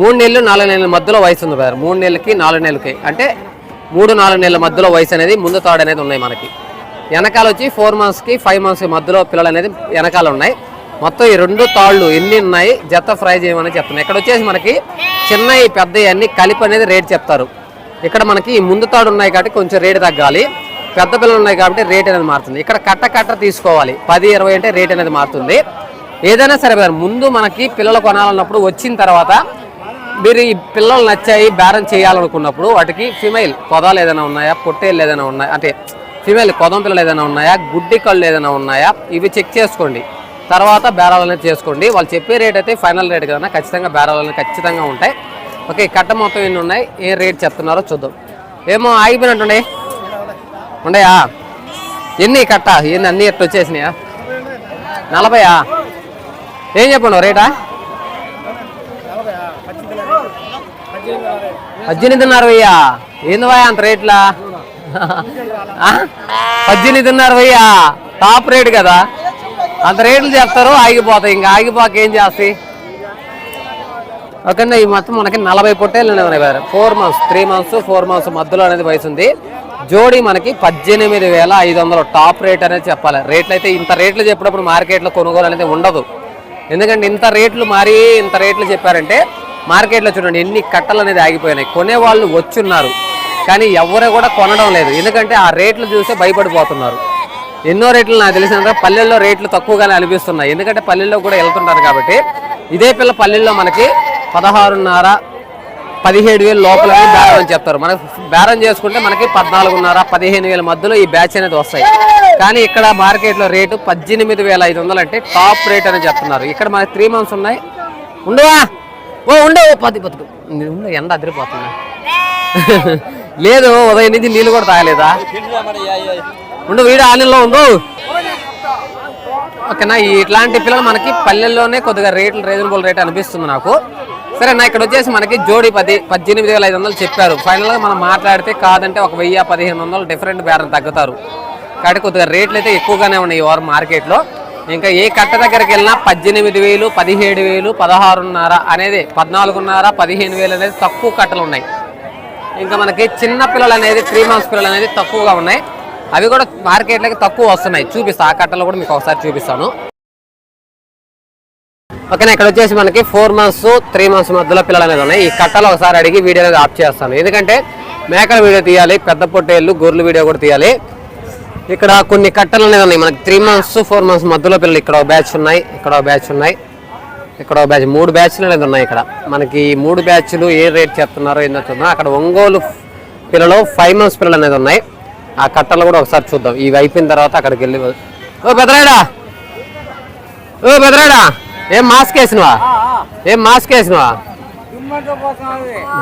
మూడు నెలలు నాలుగు నెలల మధ్యలో వయసు ఉంది బ్రదర్. మూడు నెలలకి నాలుగు నెలలకి. అంటే మూడు నాలుగు నెలల మధ్యలో వయసు అనేది ముందు తాడు అనేది ఉన్నాయి మనకి. వెనకాల వచ్చి ఫోర్ మంత్స్కి ఫైవ్ మంత్స్కి మధ్యలో పిల్లలు అనేది వెనకాల ఉన్నాయి. మొత్తం ఈ రెండు తాళ్ళు ఎన్ని ఉన్నాయి? జత ఫ్రై చేయమని చెప్తున్నాయి ఇక్కడ వచ్చేసి మనకి చిన్నవి పెద్దవి అన్ని కలిపి అనేది రేట్ చెప్తారు. ఇక్కడ మనకి ఈ ముందు తాడు ఉన్నాయి కాబట్టి కొంచెం రేటు తగ్గాలి. పెద్ద పిల్లలు ఉన్నాయి కాబట్టి రేట్ అనేది మారుతుంది. ఇక్కడ కట్ట కట్ట తీసుకోవాలి. పది ఇరవై అంటే రేట్ అనేది మారుతుంది. ఏదైనా సరే ముందు మనకి పిల్లలు కొనాలన్నప్పుడు వచ్చిన తర్వాత మీరు ఈ పిల్లలు నచ్చాయి బేరం చేయాలనుకున్నప్పుడు వాటికి ఫిమేల్ పొదాలు ఏదైనా ఉన్నాయా? పొట్టేళ్ళు ఏదైనా ఉన్నాయా? అంటే ఫిమేల్ కొదం పిల్లలు ఏదైనా ఉన్నాయా? గుడ్డి కళ్ళు ఏదైనా ఉన్నాయా? ఇవి చెక్ చేసుకోండి. తర్వాత బేరాలు అనేది చేసుకోండి. వాళ్ళు చెప్పే రేట్ అయితే ఫైనల్ రేట్ కదా ఖచ్చితంగా బేరాలు అనేది ఖచ్చితంగా ఉంటాయి. ఓకే కట్ట మొత్తం ఎన్ని ఉన్నాయి? ఏ రేట్ చెప్తున్నారో చూద్దాం. ఏమో ఆగిపోయినట్టుండే ఉండయా? ఎన్ని కట్ట? ఎన్ని అన్ని ఎట్టు వచ్చేసినాయా? నలభయా? ఏం చెప్పండి రేటా పద్దెనిమిదిన్నర వెయ్యా ఏంది భయ అంత రేట్లా ఆ? పద్దెనిమిదిన్నర వెయ్యా టాప్ రేట్ కదా. అంత రేట్లు చెప్తారు ఆగిపోతాయి. ఇంకా ఆగిపోక ఏం చేస్తాయి? ఓకేనా ఈ మొత్తం మనకి నలభై పొట్టేళ్ళు ఉన్నాయి four months three months four months మధ్యలో అనేది వయసు ఉంది. జోడీ మనకి పద్దెనిమిది వేల ఐదు వందలు. టాప్ రేట్ అనేది చెప్పాలి. రేట్లు అయితే ఇంత రేట్లు చెప్పినప్పుడు మార్కెట్లో కొనుగోలు అనేది ఉండదు. ఎందుకంటే ఇంత రేట్లు మారి ఇంత రేట్లు చెప్పారంటే మార్కెట్లో చూడండి ఎన్ని కట్టలు అనేది ఆగిపోయినాయి. కొనేవాళ్ళు వచ్చున్నారు. కానీ ఎవరు కూడా కొనడం లేదు. ఎందుకంటే ఆ రేట్లు చూస్తే భయపడిపోతున్నారు. ఎన్నో రేట్లు నాకు తెలిసినంత పల్లెల్లో రేట్లు తక్కువగానే అనిపిస్తున్నాయి. ఎందుకంటే పల్లెల్లో కూడా వెళ్తుంటారు కాబట్టి ఇదే పిల్ల పల్లెల్లో మనకి పదహారున్నర పదిహేడు వేలు లోపల బేరం అని చెప్తారు. మనకు బేరం చేసుకుంటే మనకి పద్నాలుగున్నర పదిహేను వేల మధ్యలో ఈ బ్యాచ్ అనేది వస్తాయి. కానీ ఇక్కడ మార్కెట్లో రేటు పద్దెనిమిది వేల ఐదు వందలు అంటే టాప్ రేట్ అని చెప్తున్నారు. ఇక్కడ మనకి త్రీ మంత్స్ ఉన్నాయి. ఉండవా? ఓ ఉండవు. పది బతుకు ఉండు ఎండ అదిరిపోతున్నా లేదు ఉదయం నుంచి నీళ్ళు కూడా తాగలేదా? ఉండు వీడు ఆలయంలో ఉండు. ఓకేనా ఇట్లాంటి పిల్లలు మనకి పల్లెల్లోనే కొద్దిగా రేట్లు రీజనబుల్ రేట్ అనిపిస్తుంది నాకు. సరే నా ఇక్కడ వచ్చేసి మనకి జోడి పది పద్దెనిమిది వేల ఐదు వందలు చెప్పారు. ఫైనల్గా మనం మాట్లాడితే కాదంటే ఒక వెయ్యి పదిహేను వందలు డిఫరెంట్ బేరం తగ్గుతారు. కాబట్టి కొద్దిగా రేట్లు అయితే ఎక్కువగానే ఉన్నాయి ఈ వారం మార్కెట్లో. ఇంకా ఏ కట్ట దగ్గరికి వెళ్ళినా పద్దెనిమిది వేలు పదిహేడు వేలు పదహారున్నర అనేది పద్నాలుగున్నర పదిహేను వేలు అనేది తక్కువ కట్టలు ఉన్నాయి. ఇంకా మనకి చిన్న పిల్లలు అనేది త్రీ మంత్స్ పిల్లలు అనేది తక్కువగా ఉన్నాయి. అవి కూడా మార్కెట్లోకి తక్కువ వస్తున్నాయి. చూపిస్తా. ఆ కట్టలు కూడా మీకు ఒకసారి చూపిస్తాను. ఓకేనా ఇక్కడ వచ్చేసి మనకి ఫోర్ మంత్స్ త్రీ మంత్స్ మధ్యలో పిల్లలు అనేది ఉన్నాయి. ఈ కట్టలు ఒకసారి అడిగి వీడియో అనేది ఆఫ్ చేస్తాను. ఎందుకంటే మేకల వీడియో తీయాలి పెద్ద పొట్టేళ్ళు గొర్రెల వీడియో కూడా తీయాలి. ఇక్కడ కొన్ని కట్టలు అనేది ఉన్నాయి. మనకి త్రీ మంత్స్ ఫోర్ మంత్స్ మధ్యలో పిల్లలు ఇక్కడ బ్యాచ్ ఉన్నాయి ఇక్కడ బ్యాచ్ ఉన్నాయి ఇక్కడ బ్యాచ్. మూడు బ్యాచ్లు అనేది ఉన్నాయి ఇక్కడ. మనకి మూడు బ్యాచ్లు ఏ రేట్ చెప్తున్నారో ఏందో చూద్దాం. అక్కడ ఒంగోలు పిల్లలు ఫైవ్ మంత్స్ పిల్లలు అనేది ఉన్నాయి. ఆ కట్టలు కూడా ఒకసారి చూద్దాం. ఇవి అయిపోయిన తర్వాత అక్కడికి వెళ్ళి ఓ పెదరాడా ఓ పెదరాడా ఏం మాస్క్ వేసినవా? ఏం మాస్క్ వేసినవా?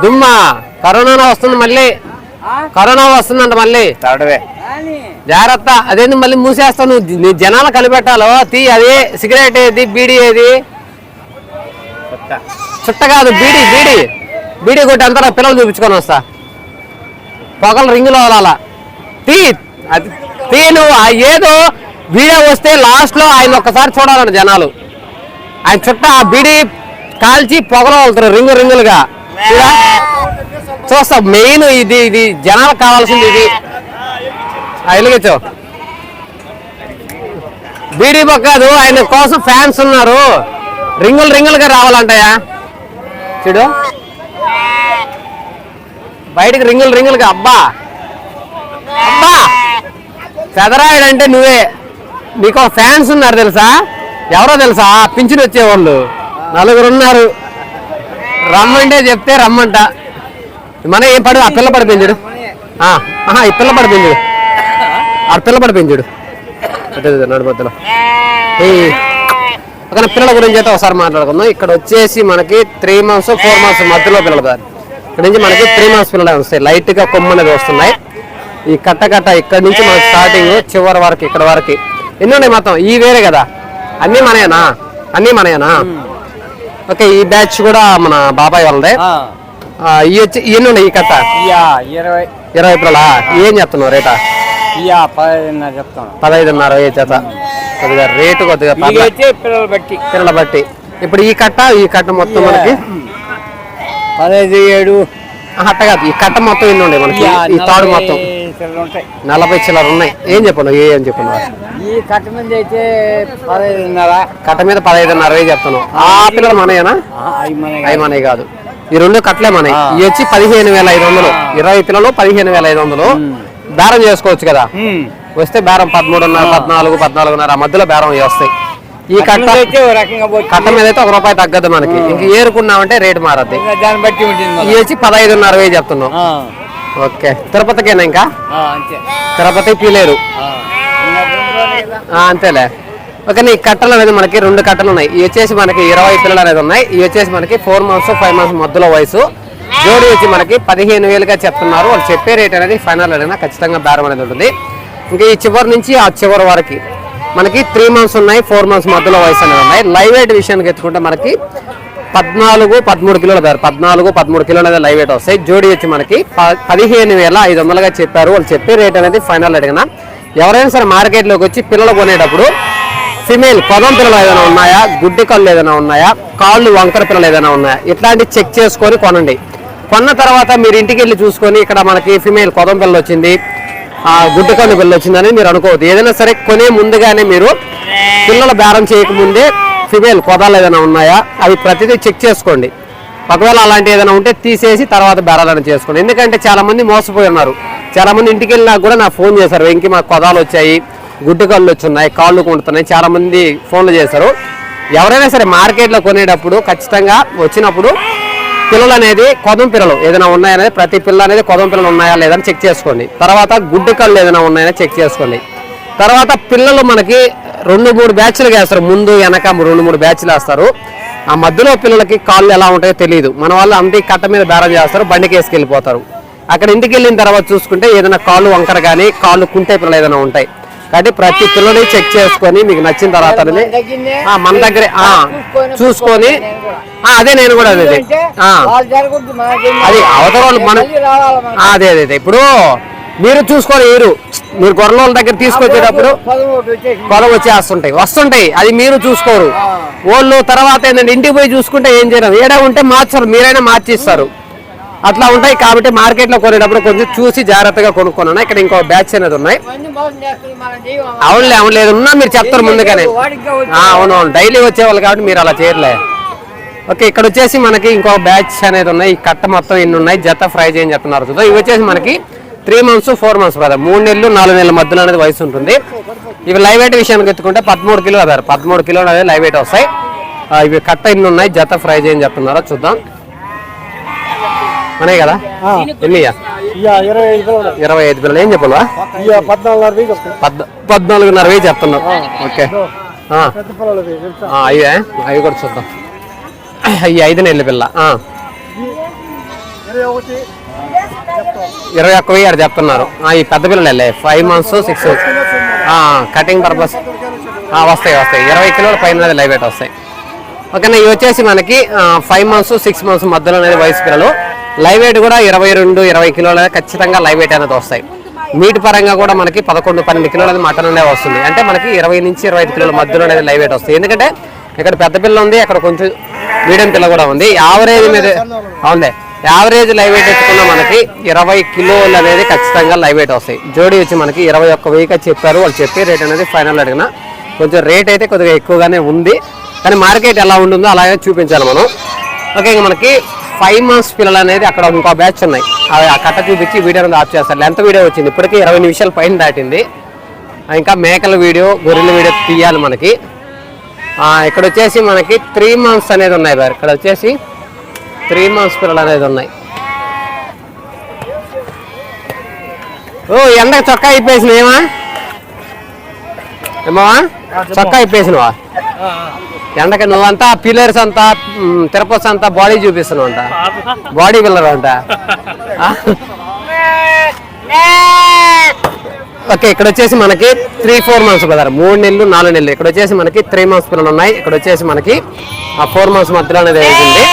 దుమ్మా కరోనా వస్తుంది మళ్ళీ. కరోనా వస్తుందంట మళ్ళీ. జాగ్రత్త. అదేంది మళ్ళీ మూసేస్తావు నువ్వు? నీ జనాలు కలిపెట్టాలో తీ అది సిగరెట్ ఏది బీడీ ఏది? చుట్ట. కాదు బీడీ బీడీ. బీడీ కొట్టి అంతా పిల్లలు చూపించుకొని వస్తా. పొగలు రింగులో వదలాల తీ అది తీను ఆ ఏదో వీడియో వస్తే లాస్ట్లో ఆయన ఒక్కసారి చూడాలంట జనాలు. ఆయన చుట్ట ఆ బిడి కాల్చి పొగలో వెళ్తారు రింగు రింగులుగా. చూస్తా మెయిన్ ఇది ఇది జనాలు కావాల్సింది ఇది. ఆ, వెలిగించు బీడీ కాదు ఆయన కోసం ఫ్యాన్స్ ఉన్నారు. రింగులు రింగులుగా రావాలంటాయా చూడు. బయటికి రింగులు రింగులుగా అబ్బా. పెదరాయుడు అంటే నువ్వే. నీకు ఫ్యాన్స్ ఉన్నారు తెలుసా? ఎవరో తెలుసా? పింఛన్ వచ్చేవాళ్ళు. నలుగురు ఉన్నారు రమ్మంటే చెప్తే రమ్మంట. మన ఏం పడు ఆ పిల్ల పడిపోయింది ఆహా, ఈ పిల్ల పడిపోయింది ఆ పిల్ల పడిపోయింది చూడు. అదే ఒక పిల్లల గురించి అయితే ఒకసారి మాట్లాడుకుందాం. ఇక్కడ వచ్చేసి మనకి త్రీ మంత్స్ ఫోర్ మంత్స్ మధ్యలో పిల్లలు కాదు ఇక్కడ నుంచి మనకి త్రీ మంత్స్ పిల్లలు వస్తాయి. లైట్గా కొమ్మ అనేది వస్తున్నాయి. ఈ కట్ట కట్ట ఇక్కడ నుంచి మన స్టార్టింగ్ చివరి వరకు ఇక్కడ వరకు. ఎన్ని ఉన్నాయి మొత్తం? ఈ వేరే కదా. అన్నీ మనయేనా? అన్నీ మనయేనా? ఓకే ఈ బ్యాచ్ కూడా మన బాబాయ్ వాళ్ళదే. ఈ వచ్చి ఎన్ని ఉన్నాయి ఈ కట్ట? ఇరవై. ఇరవై ఏం చెప్తున్నావు రేటా? చెప్తాను పదహైదున్నర ఏ చేత? కొద్దిగా రేటు కొద్దిగా పిల్లలు బట్టి. పిల్లల బట్టి. ఇప్పుడు ఈ కట్ట ఈ కట్ట మొత్తం మనకి? పదహైదు ఏడు. అట్ట కాదు. ఈ కట్ట మొత్తం ఎన్ని ఉన్నాయి మనకి ఈ తాడు మొత్తం. పిల్లలు ఉంటాయి. నలభై చిల్లర ఉన్నాయి. ఏం చెప్పను ఏ అని చెప్పను? ఈ కట్ట మీద అయితే పదహైదున్నర. కట్ట మీద పదహైదున్నర చెప్తాను? ఆ పిల్లలు మనయేనా? అవి కాదు. ఈ రెండు కట్లే మనవి ఆ. ఇవి వచ్చి పదిహేను వేల ఐదు వందలు. ఇరవై పిల్లలు పదిహేను వేల ఐదు వందలు. బేరం చేసుకోవచ్చు కదా? వస్తే బేరం పదమూడున్నర పద్నాలుగు పద్నాలుగున్నర ఆ మధ్యలో బేరం వస్తాయి. ఈ కట్ట. కట్ట మీద అయితే ఒక రూపాయి తగ్గదు మనకి. ఇంక ఏరుకున్నామంటే రేటు మారద్ది. దాన్ని బట్టి మళ్ళా. వచ్చి పదహైదున్నర వేలు చెప్తున్నాం. ఓకే. తిరుపతికేనా ఇంకా? తిరుపతి పీలేరు. అంతేలే. ఓకే ఈ కట్టలు అనేది మనకి రెండు కట్టలు ఉన్నాయి. ఇవి వచ్చేసి మనకి ఇరవై పిల్లలు అనేది ఉన్నాయి. ఇవి వచ్చేసి మనకి ఫోర్ మంత్స్ ఫైవ్ మంత్స్ మధ్యలో వయసు. జోడి వచ్చి మనకి పదిహేను వేలుగా చెప్తున్నారు. వాళ్ళు చెప్పే రేట్ అనేది ఫైనల్ అడిగినా ఖచ్చితంగా బేరం అనేది ఉంటుంది. ఇంకా ఈ చివరి నుంచి ఆ చివరి వరకు మనకి త్రీ మంత్స్ ఉన్నాయి ఫోర్ మంత్స్ మధ్యలో వయసు అనేది ఉన్నాయి. లైవ్ వెయిట్ విషయానికి ఎత్తుకుంటే మనకి పద్నాలుగు పదమూడు కిలోల ధర పద్నాలుగు పదమూడు కిలోల అనేది లైవ్ వెయిట్ వస్తాయి జోడి వచ్చి మనకి పదిహేను వేల ఐదు వందలుగా చెప్పారు. వాళ్ళు చెప్పే రేట్ అనేది ఫైనల్ అడిగిన. ఎవరైనా సరే మార్కెట్లోకి వచ్చి పిల్లలు కొనేటప్పుడు ఫిమేల్ పొలం పిల్లలు ఏదైనా ఉన్నాయా? గుడ్డి కళ్ళు ఏదైనా ఉన్నాయా? కాళ్ళు వంకర పిల్లలు ఏదైనా ఉన్నాయా? ఇట్లాంటివి చెక్ చేసుకొని కొనండి. కొన్న తర్వాత మీరు ఇంటికి వెళ్ళి చూసుకొని ఇక్కడ మనకి ఫిమేల్ కొదం పిల్లలు వచ్చింది. ఆ గుడ్డి కళ్ళు పిల్లలు వచ్చిందని మీరు అనుకోవద్దు. ఏదైనా సరే కొనే ముందుగానే మీరు పిల్లల బేరం చేయకముందే ఫిమేల్ కొదాలు ఏదైనా ఉన్నాయా? అవి ప్రతిదీ చెక్ చేసుకోండి. ఒకవేళ అలాంటి ఏదైనా ఉంటే తీసేసి తర్వాత బేరాలను చేసుకోండి. ఎందుకంటే చాలామంది మోసపోయి ఉన్నారు. చాలామంది ఇంటికి వెళ్ళినా కూడా నాకు ఫోన్ చేశారు. వెంకి మాకు కొదాలు వచ్చాయి గుడ్డు కళ్ళు వచ్చున్నాయి కాళ్ళు కుంటున్నాయి చాలామంది ఫోన్లు చేశారు. ఎవరైనా సరే మార్కెట్లో కొనేటప్పుడు ఖచ్చితంగా వచ్చినప్పుడు పిల్లలు అనేది కొదం పిల్లలు ఏదైనా ఉన్నాయనేది ప్రతి పిల్ల అనేది కొదం పిల్లలు ఉన్నాయా లేదని చెక్ చేసుకోండి. తర్వాత గుడ్డు కళ్ళు ఏదైనా ఉన్నాయని చెక్ చేసుకోండి. తర్వాత పిల్లలు మనకి రెండు మూడు బ్యాచ్లు వేస్తారు. ముందు వెనక రెండు మూడు బ్యాచ్లు వేస్తారు. ఆ మధ్యలో పిల్లలకి కాళ్ళు ఎలా ఉంటాయో తెలియదు మన వాళ్ళు అంతే కట్ట మీద బేరం చేస్తారు బండికి వేసుకెళ్ళిపోతారు అక్కడ ఇంటికి వెళ్ళిన తర్వాత చూసుకుంటే ఏదైనా కాళ్ళు వంకర కానీ కాళ్ళు కుంటే పిల్లలు ఏదైనా ఉంటాయి. కాబట్టి ప్రతి పిల్లని చెక్ చేసుకొని మీకు నచ్చిన తర్వాత మన దగ్గరే చూసుకొని. అదే నేను కూడా అదే అదే. అవతల వాళ్ళు మన అదే అదే. ఇప్పుడు మీరు చూసుకొని మీరు మీరు గొర్రెల దగ్గర తీసుకొచ్చేటప్పుడు పొలం వచ్చేస్తుంటాయి. వస్తుంటాయి. అది మీరు చూసుకోరు. వాళ్ళు తర్వాత ఏంటంటే ఇంటికి పోయి చూసుకుంటే ఏం చేయరు. ఏడా ఉంటే మార్చరు. మీరైనా మార్చిస్తారు. అట్లా ఉంటాయి. కాబట్టి మార్కెట్లో కొనేటప్పుడు కొంచెం చూసి జాగ్రత్తగా కొనుక్కున్నాను ఇక్కడ ఇంకో బ్యాచ్ అనేది ఉన్నాయి. అవునులే అవును లేదు. ఉన్నా మీరు చెప్తారు ముందుగానే. వాడికి వచ్చి ఆ, అవును అవును. డైలీ వచ్చేవాళ్ళు కాబట్టి మీరు అలా చేయర్లే. ఓకే ఇక్కడ వచ్చేసి మనకి ఇంకో బ్యాచ్ అనేది ఉన్నాయి. కట్ట మొత్తం ఎన్ని ఉన్నాయి? జత ఫ్రై చేయని చెప్తున్నారు చూద్దాం. ఇవి వచ్చేసి మనకి three months four months brother. మూడు నెలలు నాలుగు నెలల మధ్యలో అనేది వయసు ఉంటుంది. ఇవి లైవ్ వెయిట్ విషయానికి ఎత్తుకుంటే పదమూడు కిలో అదారు పదమూడు కిలోలు అనేది లైవ్ వెయిట్ వస్తాయి. ఇవి కట్ట ఎన్ని ఉన్నాయి. జత ఫ్రై చేయని చెప్తున్నారో? చూద్దాం. ఉన్నాయి కదా? ఎన్నియా ఇరవై ఐదు పిల్లలు ఏం చెప్పాలా? పద్నాలుగున్నర వెయ్యి చెప్తున్నాం. ఓకే. అవి అయ్యే అవి కూడా చూద్దాం. అయ్యి ఐదు నెలల పిల్ల. ఇరవై ఒక్క వెయ్యి ఆడు చెప్తున్నారు. ఈ పెద్ద పిల్లలు five months six cutting purpose వస్తాయి వస్తాయి. ఇరవై కిలోల పైన లైవ్ వెయిట్ వస్తాయి. ఓకేనా ఇవి వచ్చేసి మనకి ఫైవ్ మంత్స్ సిక్స్ మంత్స్ మధ్యలో అనేది వయసు పిల్లలు. లైవ్ వెయిట్ కూడా ఇరవై రెండు ఇరవై కిలోల ఖచ్చితంగా లైవ్ వెయిట్ అనేది వస్తాయి. మీట్ పరంగా కూడా మనకి పదకొండు పన్నెండు కిలోల అనేది మటన్ అనేది వస్తుంది. అంటే మనకి ఇరవై నుంచి ఇరవై ఐదు కిలోల మధ్యలో అనేది లైవ్ వెయిట్ వస్తాయి. ఎందుకంటే ఇక్కడ పెద్ద పిల్ల ఉంది అక్కడ కొంచెం మీడియం పిల్ల కూడా ఉంది. యావరేజ్ మీద అవునులే. యావరేజ్ లైవ్ వెయిట్ వచ్చుకున్న మనకి ఇరవై కిలోలు అనేది ఖచ్చితంగా లైవ్ వెయిట్ వస్తాయి. జోడీ వచ్చి మనకి ఇరవై ఒక్క వెయ్యిగా చెప్పారు. వాళ్ళు చెప్పే రేట్ అనేది ఫైనల్ అడిగిన. కొంచెం రేట్ అయితే కొద్దిగా ఎక్కువగానే ఉంది. కానీ మార్కెట్ ఎలా ఉంటుందో అలాగే చూపించాలి మనం. ఓకే ఇంకా మనకి ఫైవ్ మంత్స్ పిల్లలు అనేది అక్కడ ఇంకో బ్యాచ్ ఉన్నాయి. అవి ఆ కట్ట చూపించి వీడియో అనేది ఆఫ్ చేస్తారు. ఎంత వీడియో వచ్చింది. ఇప్పటికీ ఇరవై నిమిషాలు పైన దాటింది. ఇంకా మేకల వీడియో గొర్రెల వీడియో తీయాలి మనకి. ఇక్కడ వచ్చేసి మనకి త్రీ మంత్స్ అనేది ఉన్నాయి బారు. ఇక్కడ వచ్చేసి త్రీ మంత్స్ పిల్లలు అనేది ఉన్నాయి. ఓ ఎండకు చొక్కా ఇప్పేసిన ఏమా ఏమా చొక్కా ఇప్పేసినవా? ఎండకి నువ్వంతా పిల్లర్స్ అంతా తిరుపతి అంతా బాడీ చూపిస్తున్నావు అంట బాడీ పిల్లర్ అంట? ఓకే ఇక్కడ వచ్చేసి మనకి త్రీ ఫోర్ మంత్స్ బ్రదర్. మూడు నెలలు నాలుగు నెలలు. ఇక్కడ వచ్చేసి మనకి త్రీ మంత్స్ పిల్లలు ఉన్నాయి. ఇక్కడ వచ్చేసి మనకి ఆ ఫోర్ మంత్స్ మధ్యలో అనేది అవుతుంది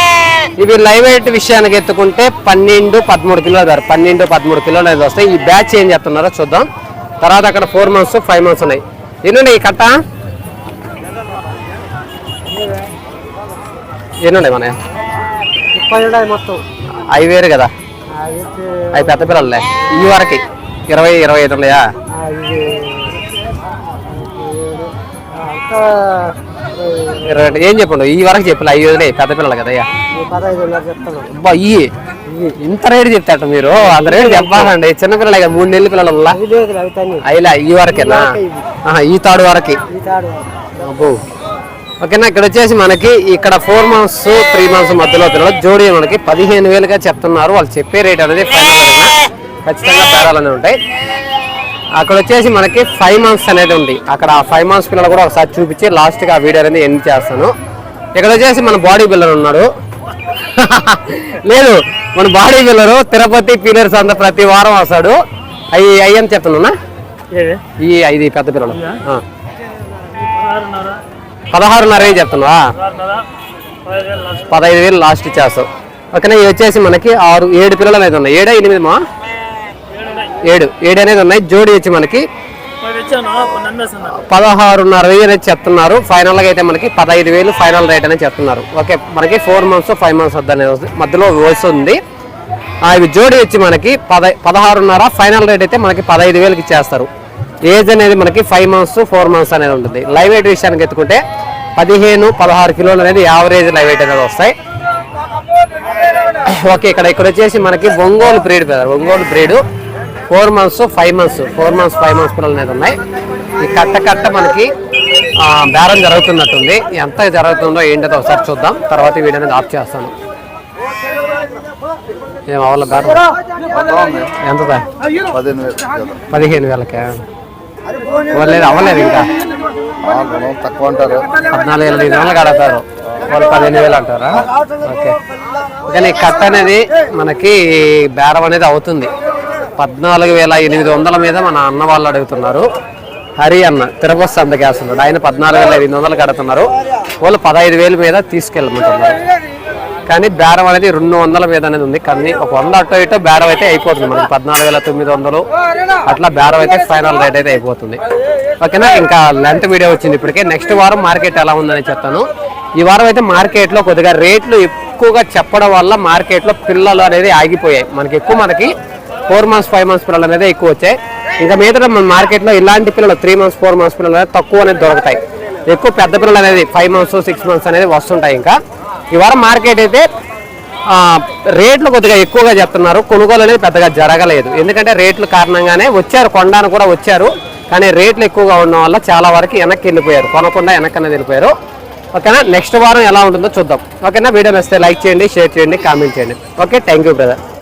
ఇవి లైవ్ వెయిట్ విషయానికి ఎత్తుకుంటే పన్నెండు పదమూడు కిలోలు ధర పన్నెండు పదమూడు కిలోలు అనేది వస్తాయి. ఈ బ్యాచ్ ఏం చెప్తున్నారో చూద్దాం. తర్వాత అక్కడ ఫోర్ మంత్స్ ఫైవ్ మంత్స్ ఉన్నాయి. ఎన్ని ఈ కట్ట? ఎన్ని ఉన్నాయి మన మొత్తం. అవి వేరు కదా. అవి పెద్ద పిల్లలే ఈ వరకు ఇరవై ఇరవై ఐదు ఉన్నాయా? ఇరవై ఏం చెప్పండు? ఈ వరకు చెప్పలే ఐదు పెద్ద పిల్లలు కదా అబ్బా ఇయ్యి ఇంత రేటు చెప్తాట మీరు? అంత రేటు చెప్పాలండి. చిన్నపిల్లలు కదా మూడు నెలల పిల్లల అయిలా ఈ వరకేనా? ఈ తాడు వరకి. ఈ అబ్బో. ఓకేనా ఇక్కడ వచ్చేసి మనకి ఇక్కడ ఫోర్ మంత్స్ త్రీ మంత్స్ మధ్యలో పిల్లలు జోడీ మనకి పదిహేను వేలుగా చెప్తున్నారు. వాళ్ళు చెప్పే రేట్ అనేది ఫైనల్ ఖచ్చితంగా బేరాలనే ఉంటాయి. అక్కడ వచ్చేసి మనకి ఫైవ్ మంత్స్ అనేది ఉంది. అక్కడ ఆ ఫైవ్ మంత్స్ పిల్లలు కూడా ఒకసారి చూపించి లాస్ట్గా ఆ వీడియో అనేది ఎండ్ చేస్తాను. ఇక్కడ వచ్చేసి మన బాడీ బిల్డర్ ఉన్నాడు. లేదు మన బాడీ బిల్డరు తిరుపతి పీలర్స్ అంతా ప్రతి వారం వస్తాడు. అవి అయ్యి అని చెప్తున్నా ఈ ఐదు పెద్ద పిల్లలు. పదహారున్నర. వేలు చెప్తున్నావా? పదహైదు వేలు లాస్ట్. ఇచ్చేస్తావు ఓకేనా ఇవి వచ్చేసి మనకి ఆరు ఏడు పిల్లలు అనేది ఉన్నాయి. ఏడా ఎనిమిది మా? ఏడు. ఏడు అనేది ఉన్నాయి. జోడి వచ్చి మనకి పదహారున్నర వెయ్యి అనేది చెప్తున్నారు. ఫైనల్గా అయితే మనకి పదహైదు వేలు ఫైనల్ రేట్ అనేది చెప్తున్నారు. ఓకే మనకి ఫోర్ మంత్స్ ఫైవ్ మంత్స్ వద్ద అనేది. మధ్యలో వస్తుంది ఇవి జోడి వచ్చి మనకి పద పదహారున్నర ఫైనల్ రేట్ అయితే మనకి పదహైదు వేలకి ఇచ్చేస్తారు. ఏజ్ అనేది మనకి ఫైవ్ మంత్స్ ఫోర్ మంత్స్ అనేది ఉంటుంది. లైవ్ వెయిట్ విషయానికి ఎత్తుకుంటే పదిహేను పదహారు కిలోలు అనేది యావరేజ్ లైవ్ వెయిట్ అనేది వస్తాయి. ఓకే ఇక్కడ ఇక్కడ వచ్చేసి మనకి ఒంగోలు బ్రీడ్ పెద్ద Ongole breed four months five months four months five months పిల్లలు అనేది ఉన్నాయి. ఈ కట్ట కట్ట మనకి బేరం జరుగుతున్నట్టుంది. ఎంత జరుగుతుందో ఏంటో ఒకసారి చూద్దాం. తర్వాత వీడియో అనేది ఆఫ్ చేస్తాను. ఏం అవ్వాలి బేరం? ఎంత పదిహేను పదిహేను వేలకే. అవ్వలేదు అవ్వలేదు ఇంకా. తక్కువ అంటారు పద్నాలుగు వేల ఐదు వందలు కడతారు. వాళ్ళు పదిహేను వేలు అంటారా? ఓకే. కానీ ఈ కట్ట అనేది మనకి బేరం అనేది అవుతుంది. పద్నాలుగు వేల ఎనిమిది వందల మీద మన అన్న వాళ్ళు అడుగుతున్నారు. హరి అన్న తిరుపతి సంతకి వేస్తున్నాడు ఆయన పద్నాలుగు వేల ఎనిమిది వందలు కడుతున్నారు వాళ్ళు పదహైదు వేల మీద తీసుకెళ్ళమంటున్నారు. కానీ బేరం అనేది రెండు వందల మీద అనేది ఉంది. కానీ ఒక వంద అటో ఇటో బేరం అయితే అయిపోతుంది మనకి. పద్నాలుగు వేల తొమ్మిది వందలు అట్లా బేరం అయితే ఫైనల్ రేట్ అయితే అయిపోతుంది. ఓకేనా? ఇంకా లెంత్ వీడియో వచ్చింది ఇప్పటికే. నెక్స్ట్ వారం మార్కెట్ ఎలా ఉందని చెప్తాను. ఈ వారం అయితే మార్కెట్లో కొద్దిగా రేట్లు ఎక్కువగా చెప్పడం వల్ల మార్కెట్లో పిల్లలు అనేది ఆగిపోయాయి. మనకి ఎక్కువ మనకి ఫోర్ మంత్స్ ఫైవ్ మంత్స్ పిల్లలు అనేది ఎక్కువ వచ్చాయి. ఇంకా మిగతా మన మార్కెట్లో ఇలాంటి పిల్లలు త్రీ మంత్స్ ఫోర్ మంత్స్ పిల్లలు అనేది తక్కువ అనేది దొరుకుతాయి. ఎక్కువ పెద్ద పిల్లలు అనేది ఫైవ్ మంత్స్ సిక్స్ మంత్స్ అనేది వస్తుంటాయి ఇంకా. ఈ వారం మార్కెట్ అయితే రేట్లు కొద్దిగా ఎక్కువగా చెప్తున్నారు. కొనుగోలు అనేది పెద్దగా జరగలేదు. ఎందుకంటే రేట్లు కారణంగానే వచ్చారు కొండాను కూడా వచ్చారు. కానీ రేట్లు ఎక్కువగా ఉండడం వల్ల చాలా వరకు వెనక్కి వెళ్ళిపోయారు. కొనకుండా వెనక్కి అనేది వెళ్ళిపోయారు. ఓకేనా? నెక్స్ట్ వారం ఎలా ఉంటుందో చూద్దాం. ఓకేనా? వీడియో నచ్చితే లైక్ చేయండి షేర్ చేయండి కామెంట్ చేయండి. ఓకే? Thank you brother